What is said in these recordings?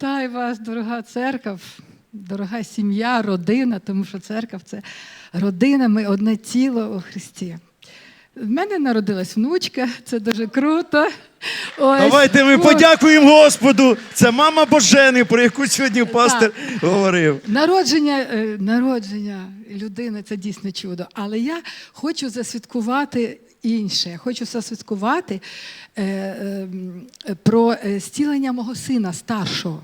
Вітаю вас, дорога церква, дорога сім'я, родина, тому що церква це родина, ми одне тіло у Христі. В мене народилась внучка, це дуже круто. Ось, Давайте ми ось. подякуємо Господу. Це мама Божени, про яку сьогодні пастор говорив. Народження, е, народження людини це дійсно чудо. Але я хочу засвідкувати інше. Я хочу засвідкувати е, е, про е, зцілення мого сина старшого.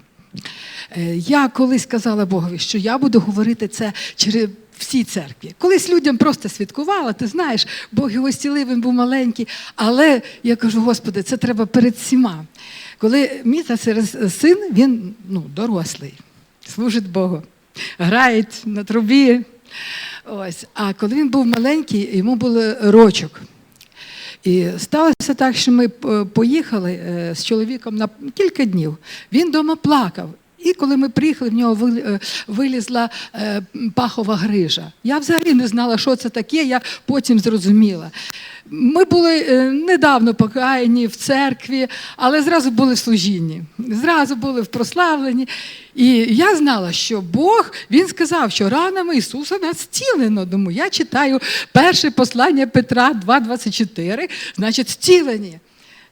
Е, Я колись сказала Богові, що я буду говорити це через всій церкві. Колись людям просто святкувала, ти знаєш, Бог його зцілив, він був маленький. Але я кажу, Господи, це треба перед всіма. Коли мій син, він ну, дорослий, служить Богу, грає на трубі. Ось. А коли він був маленький, йому було рочок. І сталося так, що ми е, поїхали е, з чоловіком на кілька днів. Він вдома плакав. І коли ми приїхали, в нього е, вилізла е, пахова грижа. Я взагалі не знала, що це таке, я потім зрозуміла. Ми були е, недавно покаяні в церкві, але зразу були в служінні, зразу були в прославленні. І я знала, що Бог він сказав, що ранами Ісуса нас зцілено. Тому я читаю перше послання Петра 2,24, значить, зцілені.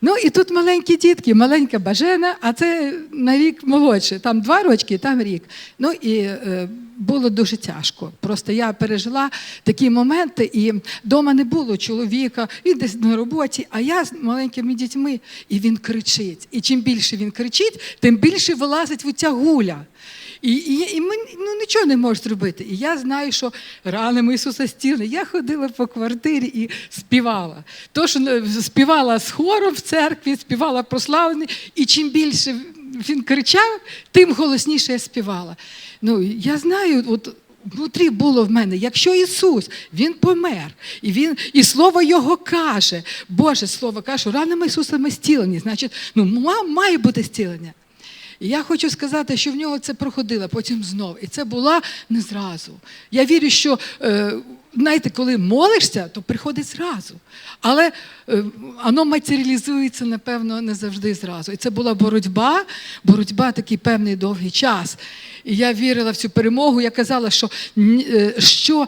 Ну і тут маленькі дітки, маленька бажена, а це на рік молодше, там два рочки, там рік. Ну і е, було дуже тяжко. Просто я пережила такі моменти, і вдома не було чоловіка, він десь на роботі, а я з маленькими дітьми, і він кричить. І чим більше він кричить, тим більше вилазить в ця гуля. І, і, і ми ну, нічого не можемо зробити. І я знаю, що ранами Ісуса стіли. Я ходила по квартирі і співала. То, що е, співала з хором в церкві, співала прославлений, і чим більше він кричав, тим голосніше я співала. Ну, я знаю, от. Внутрі було в мене, якщо Ісус, Він помер, і Він, і Слово Його каже, Боже Слово каже, що ранами Ісуса ми стілені, значить, ну, має бути стілення. І я хочу сказати, що в нього це проходило, потім знов. І це була не зразу. Я вірю, що е, знаєте, коли молишся, то приходить зразу. Але е, воно матеріалізується, напевно, не завжди зразу. І це була боротьба, боротьба такий певний довгий час. І я вірила в цю перемогу. Я казала, що, е, що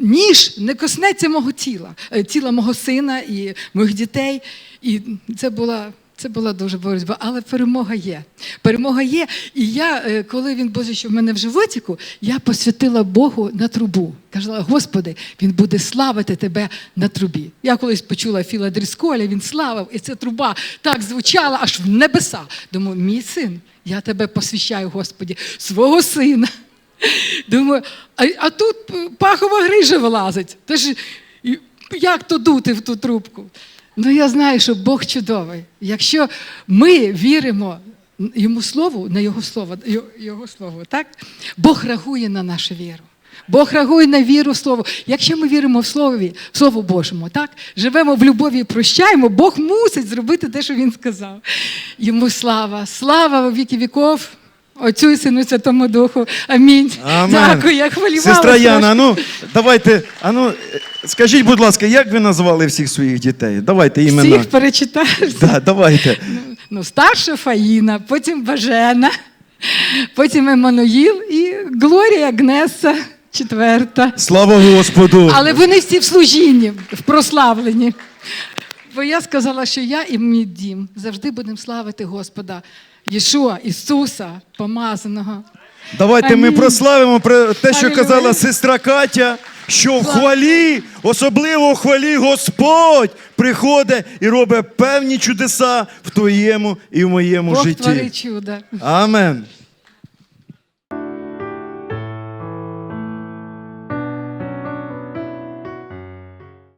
ніж не коснеться мого тіла, тіла мого сина і моїх дітей. І це була. Це була дуже боротьба, але перемога є. Перемога є. І я, е, коли він був ще в мене в животику, я посвятила Богу на трубу. Казала, Господи, він буде славити тебе на трубі. Я колись почула Філа Дрісколя, він славив, і ця труба так звучала аж в небеса. Думаю, мій син, я тебе посвящаю, Господі, свого сина. Думаю, а, а тут пахова грижа вилазить. Та ж, як то дути в ту трубку? Ну, я знаю, що Бог чудовий. Якщо ми віримо йому слову, на його слово, його, слово, так? Бог реагує на нашу віру. Бог реагує на віру в Слово. Якщо ми віримо в Слові, в Слово Божому, так? живемо в любові і прощаємо, Бог мусить зробити те, що Він сказав. Йому слава, слава віки віков, Отцю і Сину Святому Духу. Амінь. Амен. Дякую, я хвилювалася. Сестра Яна, ну давайте, а ну, скажіть, будь ласка, як ви назвали всіх своїх дітей? Давайте імена. Всіх перечитаєш. Да, давайте. Ну, старша Фаїна, потім Бажена, потім Еммануїл і Глорія Агнеса, четверта. Слава Господу! Але вони всі в служінні, в прославленні. Бо я сказала, що я і мій дім завжди будемо славити Господа Єшуа, Ісуса, помазаного. Давайте ми прославимо про те, що Алілуя. казала сестра Катя, що в Слава. хвалі, особливо в хвалі Господь приходить і робить певні чудеса в твоєму і в моєму Бог житті. творить чудо. Амен.